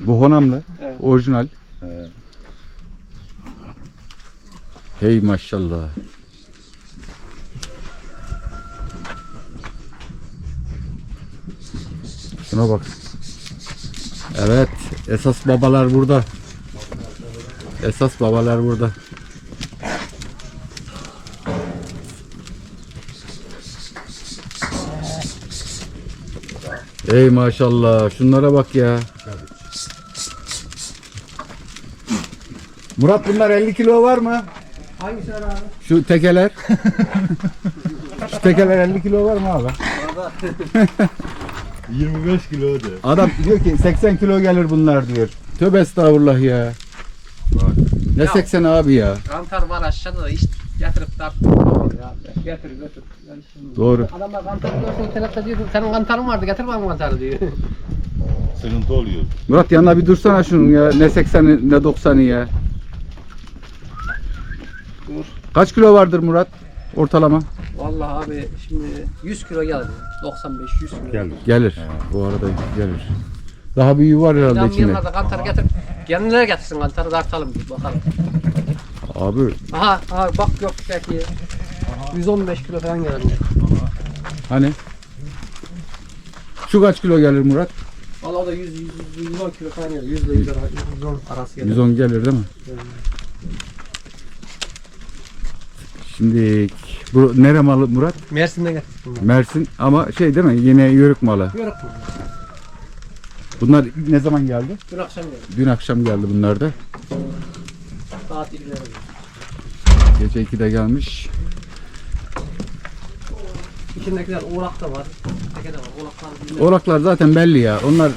Bu Honamlı. Evet. Orijinal. He. Hey maşallah. Şuna bak. Evet. Esas babalar burada. Esas babalar burada. Ey maşallah. Şunlara bak ya. Murat bunlar 50 kilo var mı? Hangisi abi? Şu tekeler. Şu tekeler 50 kilo var mı abi? 25 kilo de. Adam diyor ki 80 kilo gelir bunlar diyor. Tövbe estağfurullah ya. Ne Ya. 80 abi ya. Kantar var aşağıda da işte getirip tartıp ya. Getir götür. Doğru. Adamlar kantarı görse internette diyor senin kantarın vardı getir bana kantarı diyor. Sıkıntı oluyor. Murat yanına bir dursana şunun ya. Ne 80'i ne 90'ı ya. Dur. Kaç kilo vardır Murat? Ortalama. Vallahi abi şimdi 100 kilo gelir. 95 100 kilo. Gel. Gelir. Bu arada gelir. Daha büyüğü var herhalde İnan içinde. yıllarda kantarı getir. Kendileri getirsin kantarı tartalım bir bakalım. Abi Aha, aha bak yok belki 115 kilo falan gelir. hani? Şu kaç kilo gelir Murat? Valla o da 100, 100, 110 kilo falan gelir. 100 ile 100 ara- 110 arası gelir. 110 gelir değil mi? Şimdi bu nere malı Murat? Mersin'den bunlar. Mersin ama şey değil mi? Yine yörük malı. Yörük mü? Bunlar ne zaman geldi? Dün akşam geldi. Dün akşam geldi bunlar da. Saat 2'lere. Gece 2'de gelmiş. İçindekiler oğlak da var. Teke de var. Oğlaklar. Oraklar zaten belli ya. Onlar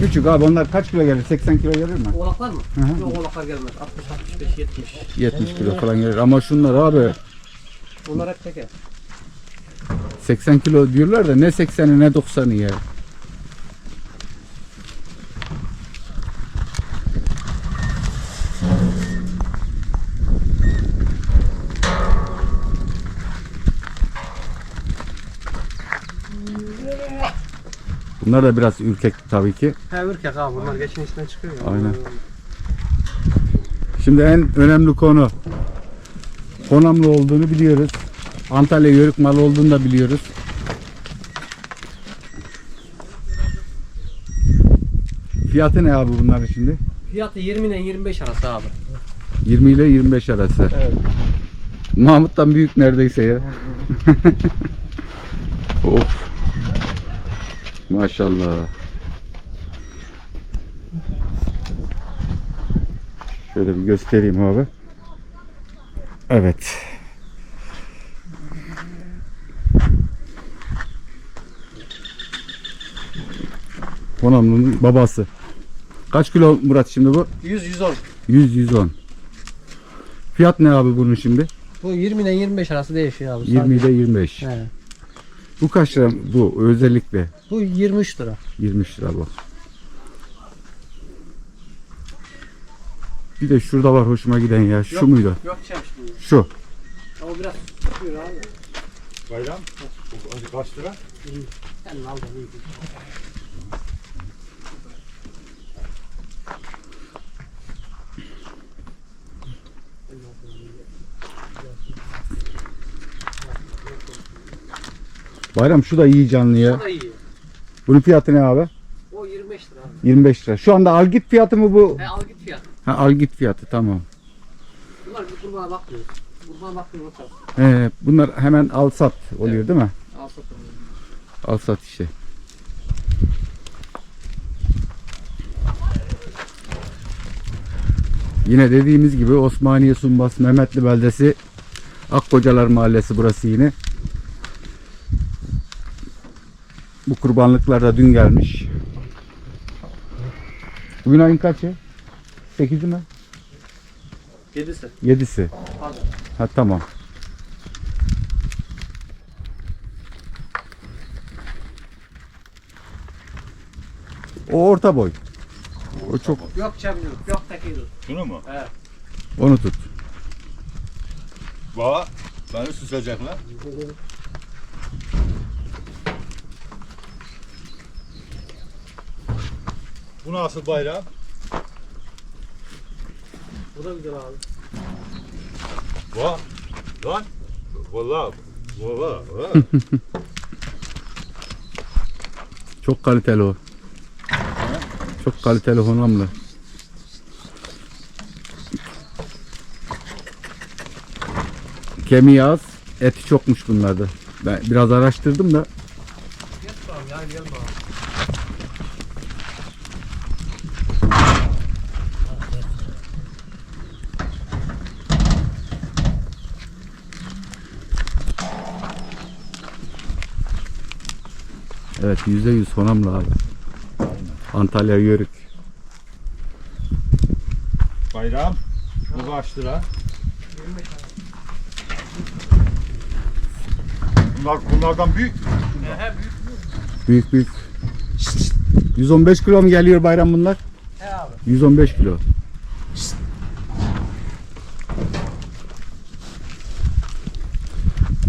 küçük abi. Onlar kaç kilo gelir? 80 kilo gelir mi? Oğlaklar mı? Hı hı. Yok oğlaklar gelmez. 60, 65, 70. 70 kilo falan gelir. Ama şunlar abi Bunlar hep teke. 80 kilo diyorlar da ne 80'i ne 90'ı ya. Bunlar da biraz ürkek tabii ki. He ürkek abi bunlar geçen içinden çıkıyor ya. Aynen. Şimdi en önemli konu Honamlı olduğunu biliyoruz. Antalya yörük malı olduğunu da biliyoruz. Fiyatı ne abi bunların şimdi? Fiyatı 20 ile 25 arası abi. 20 ile 25 arası. Evet. Mahmut'tan büyük neredeyse ya. of. Maşallah. Şöyle bir göstereyim abi. Evet. Honamlı'nın babası. Kaç kilo Murat şimdi bu? 100 110. 100 110. Fiyat ne abi bunun şimdi? Bu 20 ile 25 arası değişiyor abi. 20 sadece. ile 25. He. Bu kaç lira bu özellikle? Bu 23 lira. 23 lira bu. Bir de şurada var hoşuma giden ya. Şu Yok. muydu? Yok bu. Şu. Ama biraz tutuyor abi. Bayram. Bu kaç lira? Sen al da iyi. Bayram şu da iyi canlı ya. Bu da iyi. Bunun fiyatı ne abi? O 25 lira abi. 25 lira. Şu anda al git fiyatı mı bu? Fiyat. Ha, al git fiyatı tamam. Bunlar bir kurbana bakmıyor. Kurbana bakmıyor o. Ee, bunlar hemen al sat oluyor değil mi? Al satın. Al sat işte. Yine dediğimiz gibi Osmaniye Sumbas Mehmetli beldesi Akkocalar Mahallesi burası yine. Bu kurbanlıklar da dün gelmiş. Bugün ayın kaçı? 8'i mi? 7'si. 7'si. Pardon. Ha tamam. O orta boy. O çok Yok çemir yok. Yok teki dur. Şunu mu? He. onu tut. Bak. Beni süsecekler. Bu nasıl bayram? Bu da güzel abi. Va. Lan. Valla. Valla. va. Çok kaliteli o. Çok kaliteli honamlı. Kemiği az, eti çokmuş bunlarda. Ben biraz araştırdım da Gel bakalım ya gel bakalım. Evet %100 honamlı abi. Antalya Yörük. bayram. Bu kaç lira? 25 abi. Bunlar, bunlardan büyük. He büyük. Büyük büyük. 115 kilo mu geliyor bayram bunlar? He abi. 115 kilo.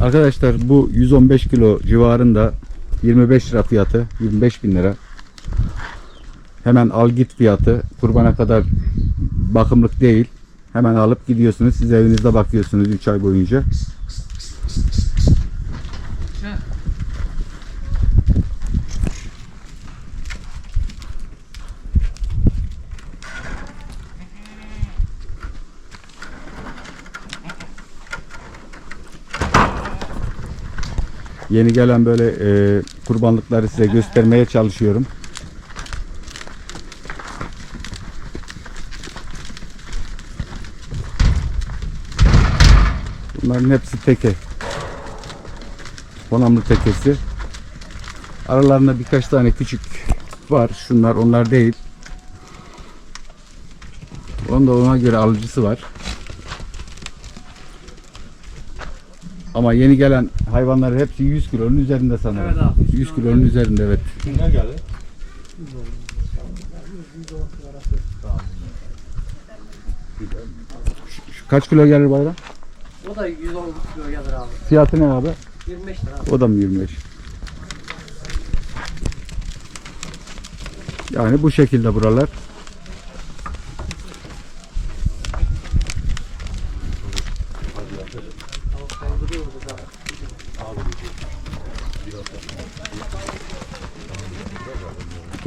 Arkadaşlar bu 115 kilo civarında 25 lira fiyatı 25 bin lira. Hemen al git fiyatı kurbana kadar bakımlık değil. Hemen alıp gidiyorsunuz. Siz evinizde bakıyorsunuz 3 ay boyunca. Yeni gelen böyle e, kurbanlıkları size göstermeye çalışıyorum. Bunların hepsi teke. Bonamlı tekesi. Aralarında birkaç tane küçük var. Şunlar onlar değil. Onun da ona göre alıcısı var. Ama yeni gelen hayvanlar hepsi 100 kilonun üzerinde sanırım. Evet abi. 100 kilonun üzerinde evet. Kimden geldi? Şu kaç kilo gelir bayram? O da 110 kilo gelir abi. Fiyatı ne abi? 25 lira abi. O da mı 25? Yani bu şekilde buralar.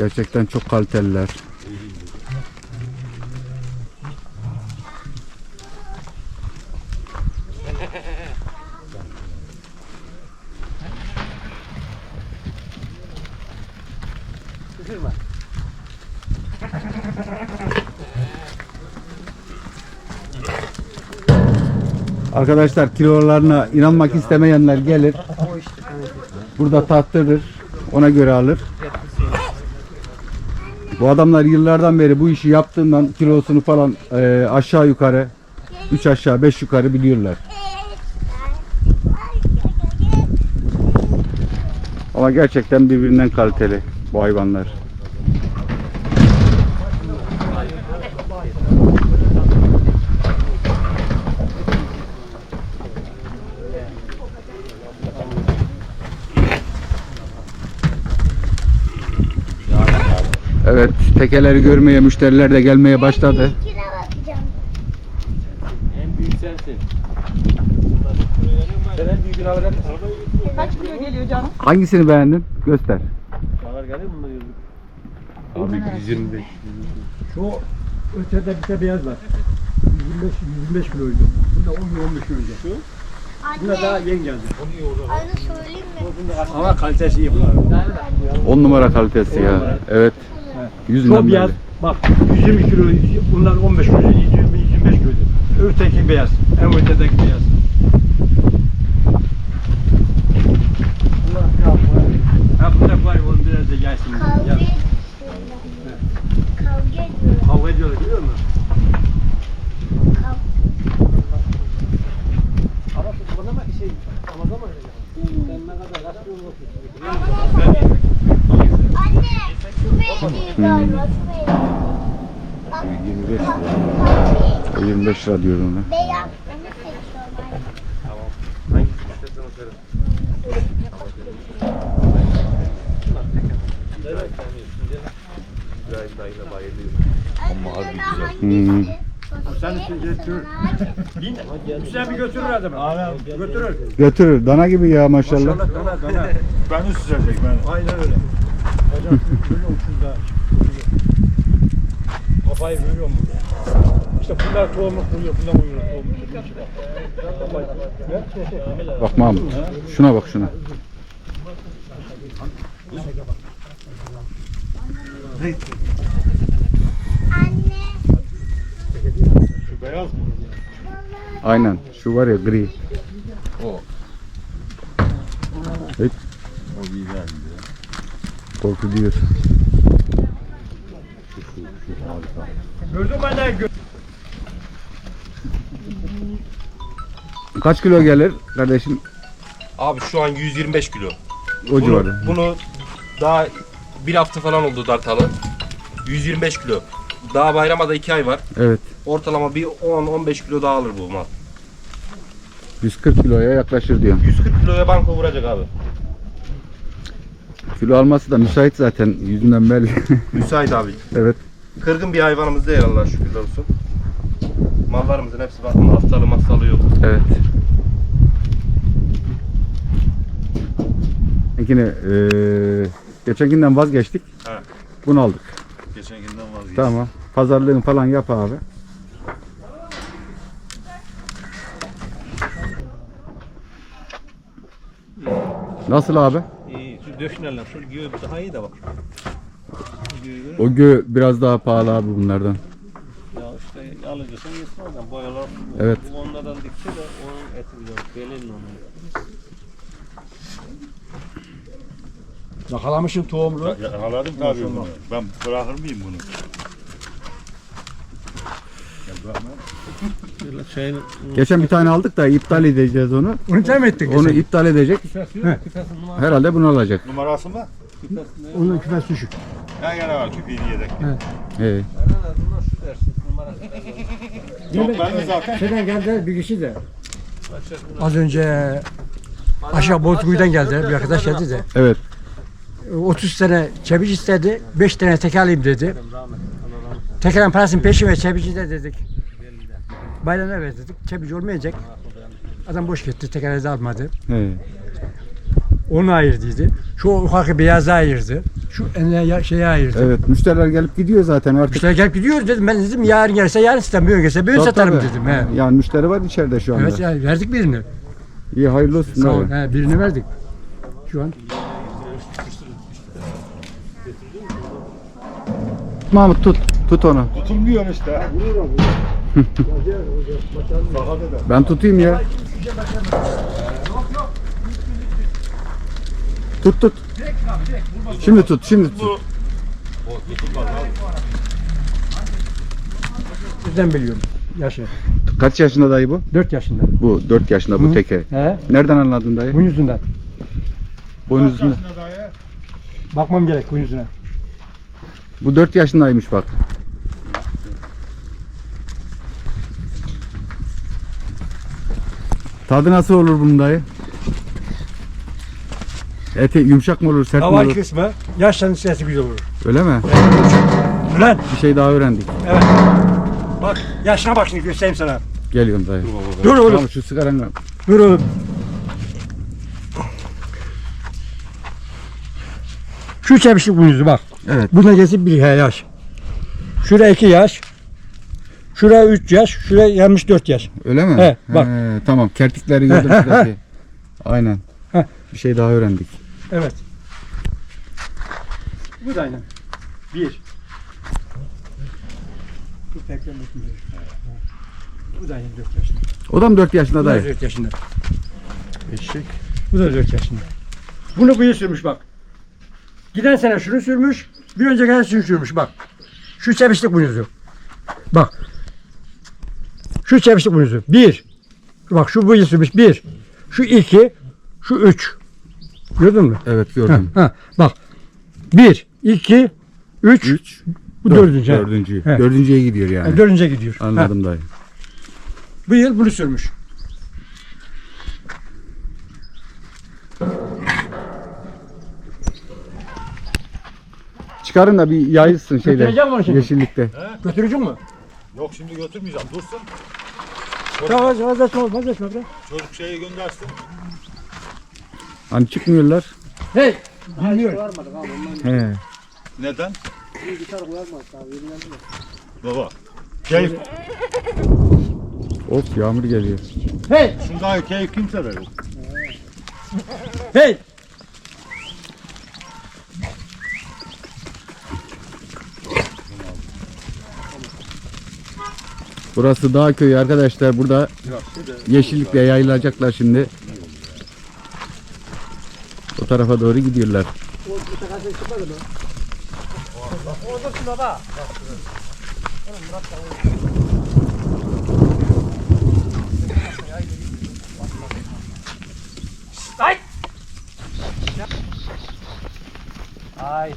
Gerçekten çok kaliteliler. Arkadaşlar kilolarına inanmak istemeyenler gelir. Burada tattırır. Ona göre alır. Bu adamlar yıllardan beri bu işi yaptığından kilosunu falan e, aşağı yukarı 3 aşağı 5 yukarı biliyorlar. Ama gerçekten birbirinden kaliteli bu hayvanlar. Evet, tekeleri görmeye müşteriler de gelmeye başladı. En büyük sensin. Sen en mısın? Kaç kilo geliyor canım? Hangisini beğendin? Göster. Alır gelir mi bunlar yüzlük? Abi 125. Şu ötede bir de beyaz var. 125 125 kiloydu. Bunda 10 15 kiloydu. Şu? Buna daha yeni geldi. anne söyleyeyim mi? Ama kalitesi iyi bunlar. 10 numara kalitesi ya. Evet. Yüzünden Şu beyaz. belli. Bak 120 kilo, bunlar 15 kilo, 120 125 kiloydu. Öteki beyaz. En ötedeki beyaz. Biraz var. Ha bunlar var, onun biraz da gelsin. Kavga Yaz. ediyorlar. Kavga ediyorlar. Kavga ediyorlar biliyor musun? Kav- Ama şu bana mı şey Ramazan mı öyle? Sen ne kadar kaç kilo olursun? Anne, şu belli galiba, şu belli. Bak, 25 lira. 25 lira diyor ona. beyaz. Onu seçiyorum anne. Hangisini istersen o bayılıyor. Ama harbi güzel. Hmm. Sen için götür. Bin. Güzel bir götürür adamı. Götürür. Götürür. Dana gibi ya maşallah. Dana dana dana. Beni süzecek beni. Aynen öyle. Hocam böyle uçunda. Kafayı görüyor musun? İşte bunlar tohumluk vuruyor, bunlar. Kafayı. Ne? Bak Mahmut. Şuna bak şuna. Anne. Şu beyaz mı? Aynen. Şu var ya gri. O. Evet. O güzel. Korku diyor. Gördün mü anne? Kaç kilo gelir kardeşim Abi şu an 125 kilo. o Bunu, civarı? bunu daha bir hafta falan oldu dartalı. 125 kilo. Daha bayrama da 2 ay var. Evet. Ortalama bir 10-15 kilo daha alır bu mal. 140 kiloya yaklaşır diyor. 140 kiloya banko vuracak abi. Kilo alması da müsait zaten yüzünden belli. Müsait abi. evet. Kırgın bir hayvanımız değil Allah'a şükürler olsun. Mallarımızın hepsi bakın hastalığı hastalığı yok. Evet. Yine eee geçenkinden vazgeçtik. He. Bunu aldık. Geçen günden vazgeçtim. Tamam. Pazarlığını falan yap abi. Nasıl abi? İyi, döşünerler. Şu göğü daha iyi de bak. O gö biraz daha pahalı abi bunlardan. ya işte alıcısın yesin oradan boyalar. Evet. Bu onlardan dikti de onun eti biliyor. Belin onun. Yakalamışsın tohumlu. Yakaladım tabii bunu. Ben bırakır mıyım bunu? Şeyin Geçen bir tane aldık da iptal edeceğiz onu. Onu tem ettik. Onu iptal edecek. Herhalde bunu alacak. Numarası mı? Onun küpesi düşük. Ha gene var küpeyi yedek. He. Yok ben de zaten. Şeyden geldi bir kişi de. Az önce aşağı Bozkuyu'dan geldi bir arkadaş geldi de. Evet. 30 tane çebiç istedi. 5 tane teker alayım dedi. Tekerin parasını peşin ve çebici de dedik. Bayramda ver dedik. Çebici olmayacak. Adam boş gitti. Tekeri de almadı. Onu ayırdıydı. Şu yukarı beyazı ayırdı. Şu enine şeyi ayırdı. Evet. Müşteriler gelip gidiyor zaten artık. Müşteri gelip gidiyor dedim. Ben dedim yarın gelirse yarın sistem, bugün gelirse bugün Tabii, satarım tabii. dedim. He. Yani müşteri var içeride şu anda. Evet yani verdik birini. İyi hayırlı olsun. Sağ ol. abi. He, birini verdik. Şu an. Mahmut tut. Tut onu. Tutulmuyor işte. Ben tutayım ya. Tut tut. Şimdi tut, şimdi tut. Bizden biliyorum. Yaşı. Kaç yaşında dayı bu? 4 yaşında. Bu 4 yaşında bu Hı. teke. He. Nereden anladın dayı? Bunun yüzünden. Boynuzunda. Bakmam gerek bunun yüzüne. Bu 4 yaşındaymış bak. Tadı nasıl olur bunun dayı? Eti yumuşak mı olur, sert mi Hava olur? kısmı yaşlanın sesi güzel olur. Öyle mi? Lan Bir şey daha öğrendik. bak yaşına bak şimdi göstereyim sana. Geliyorum dayı. Dur oğlum. Tamam şu sigaranı Dur oğlum. Şu çemişlik bunun yüzü bak. Evet. Buna gelsin bir yaş. Şuraya iki yaş. Şuraya üç yaş. Şuraya yanmış dört yaş. Öyle mi? He, bak. He, tamam kertikleri gördüm He, he. Aynen. He. Bir şey daha öğrendik. Evet. Bu da aynen. Bir. Bu pek yanmış mı? Bu da aynen dört yaşında. O da mı 4 yaşında Bu da dayı? dört yaşında. Eşek. Bu da dört yaşında. Bunu bıyığı sürmüş bak. Giden sene şunu sürmüş. Bir önceki sene şunu sürmüş bak. Şu çemişlik bunuzu. Bak. Şu çemişlik bunuzu. Bir. Bak şu bıyığı sürmüş. Bir. Şu iki. Şu üç. Gördün mü? Evet Ha, gördüm. ha. Bak. Bir, iki, üç. 3 bu dördüncü. ha. Dördüncü. He. Dördüncüye gidiyor yani. Ha, dördüncüye gidiyor. Ha. Anladım dayı. Bu yıl bunu sürmüş. Çıkarın da bir yayılsın şeyde. Götüreceğim onu şimdi. Yeşillikte. Götürücü mü? Yok şimdi götürmeyeceğim. Dursun. Tamam vazgeçme vazgeçme bre. Çocuk şeyi göndersin. Hani çıkmıyorlar. Hey! Bilmiyor. He. Neden? Baba. Keyif. Of yağmur geliyor. Hey! Şundan keyif kimse de yok. Hey! Burası dağ köyü arkadaşlar. Burada yeşillikle yayılacaklar şimdi. O tarafa doğru gidiyorlar. Ay.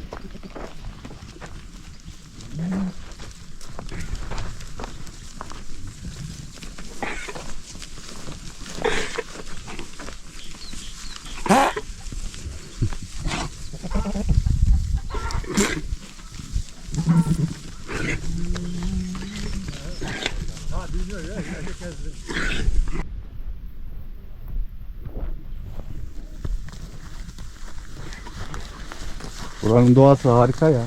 Buranın doğası harika ya.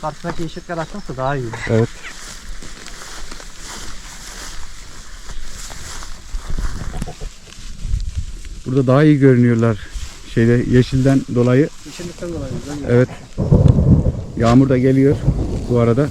Karşıdaki yeşillikler açılsa daha iyi. Evet. Burada daha iyi görünüyorlar. Şeyde yeşilden dolayı. Yeşillikten dolayı. Evet. Yağmur da geliyor bu arada.